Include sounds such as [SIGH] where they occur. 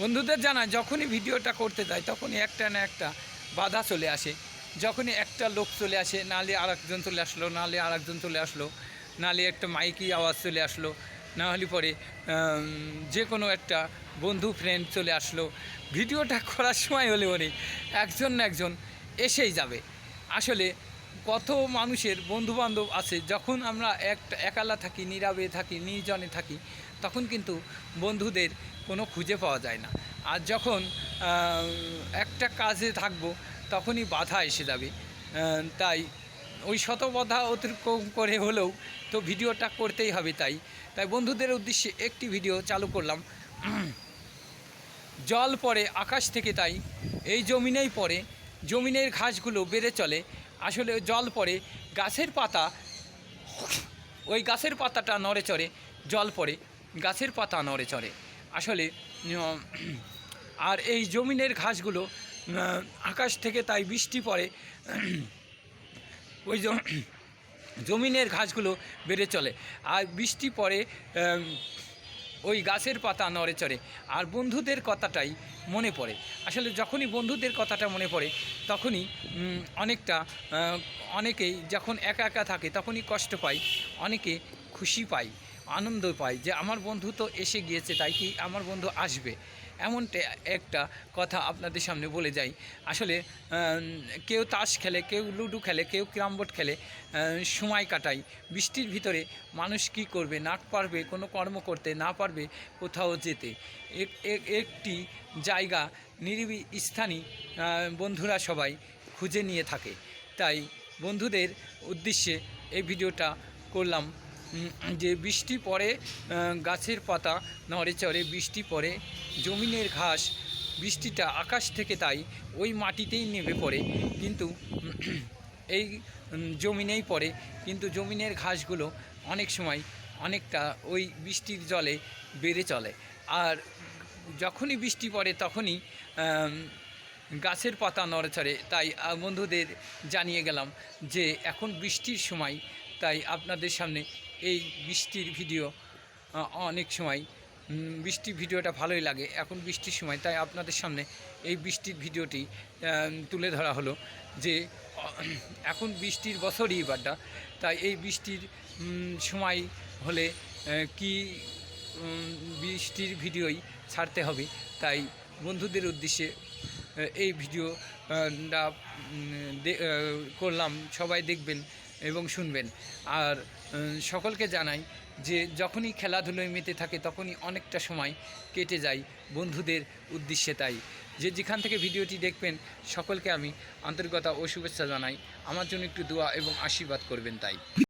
বন্ধুদের জানায়, যখনই ভিডিওটা করতে যায় তখনই একটা না একটা বাধা চলে আসে। যখনই একটা লোক চলে আসে, নালে আরেকজন চলে আসলো, নালে আরেকজন চলে আসলো, নালে একটা মাইকি আওয়াজ চলে আসলো না হলে পরে যে কোনো একটা বন্ধু ফ্রেন্ড চলে আসলো। ভিডিওটা করার সময় হলে পরে একজন না একজন এসেই যাবে। আসলে কত মানুষের বন্ধুবান্ধব আছে, যখন আমরা একটা, একালা থাকি, নীরবে থাকি, নির্জনে থাকি, তখন কিন্তু বন্ধুদের কোনো খুঁজে পাওয়া যায় না। আর যখন একটা কাজে থাকব, তখনই বাধা এসে যাবে। তাই ওই শত বাধা অতিক্রম করে হলেও তো ভিডিওটা করতেই হবে তাই। তাই বন্ধুদের উদ্দেশ্যে একটি ভিডিও চালু করলাম। জল পড়ে আকাশ থেকে তাই, এই জমিনেই পড়ে। জমিনের ঘাসগুলো বেড়ে চলে। আসলে জল পড়ে, গাছের পাতা, ওই গাছের পাতাটা নড়ে চড়ে, জল পড়ে, গাছের পাতা নড়ে চড়ে। আসলে আর এই জমিনের ঘাসগুলো আকাশ থেকে তাই বৃষ্টি পড়ে, ওই জমিনের ঘাসগুলো বেড়ে চলে। আর বৃষ্টি পড়ে ওই গাছের পাতা নড়ে চড়ে। আর বন্ধুদের কথাটাই মনে পড়ে। আসলে যখনই বন্ধুদের কথাটা মনে পড়ে, তখনই অনেকটা অনেকেই যখন একা একা থাকে, তখনই কষ্ট পায় অনেকে খুশি পায় আনন্দ পায় যে আমার বন্ধু তো এসে গিয়েছে, তাই কি আমার বন্ধু আসবে? এমনটা একটা কথা আপনাদের সামনে বলে যাই। আসলে কেউ তাস খেলে, কেউ লুডো খেলে, কেউ ক্রামবোর্ড খেলে সময় কাটায় বৃষ্টির ভিতরে মানুষ কি করবে, না পারবে কোনো কর্ম করতে, না পারবে কোথাও যেতে। এক- এক- একটি জায়গা নিরিবি স্থানই বন্ধুরা সবাই খুঁজে নিয়ে থাকে। তাই বন্ধুদের উদ্দেশ্যে এই ভিডিওটা করলাম। যে বৃষ্টি পড়ে গাছের পাতা, নড়ে চড়ে বৃষ্টি পড়ে, জমিনের ঘাস, বৃষ্টিটা আকাশ থেকে তাই ওই মাটিতেই নেমে পড়ে। কিন্তু [CLEARS THROAT] এই জমিনেই পড়ে। কিন্তু জমিনের ঘাসগুলো অনেক সময় অনেকটা ওই বৃষ্টির জলে বেড়ে চলে। আর যখনই বৃষ্টি পড়ে, তখনই গাছের পাতা নড়েচড়ে তাই বন্ধুদের জানিয়ে গেলাম যে এখন বৃষ্টির সময়, তাই আপনাদের সামনে এই বৃষ্টির ভিডিও অনেক সময়। উম, বৃষ্টির ভিডিওটা ভালোই লাগে এখন বৃষ্টির সময় তাই আপনাদের সামনে এই বৃষ্টির ভিডিওটি তুলে ধরা হলো যে এখন বৃষ্টির বছরই এবারটা তাই এই বৃষ্টির সময় হলে কি বৃষ্টির ভিডিওই ছাড়তে হবে তাই বন্ধুদের উদ্দেশ্যে এই ভিডিও আহ, টা, উম, দে- আহ, করলাম সবাই দেখবেন। এবং শুনবেন। আর সকলকে জানাই যে যখনই খেলাধুলোয় মেতে থাকে তখনই অনেকটা সময় কেটে যায় বন্ধুদের উদ্দেশ্যে তাই। যে যেখান থেকে ভিডিওটি দেখবেন সকলকে আমি আন্তরিকতা ও শুভেচ্ছা জানাই। আমার জন্য একটু দোয়া এবং আশীর্বাদ করবেন তাই।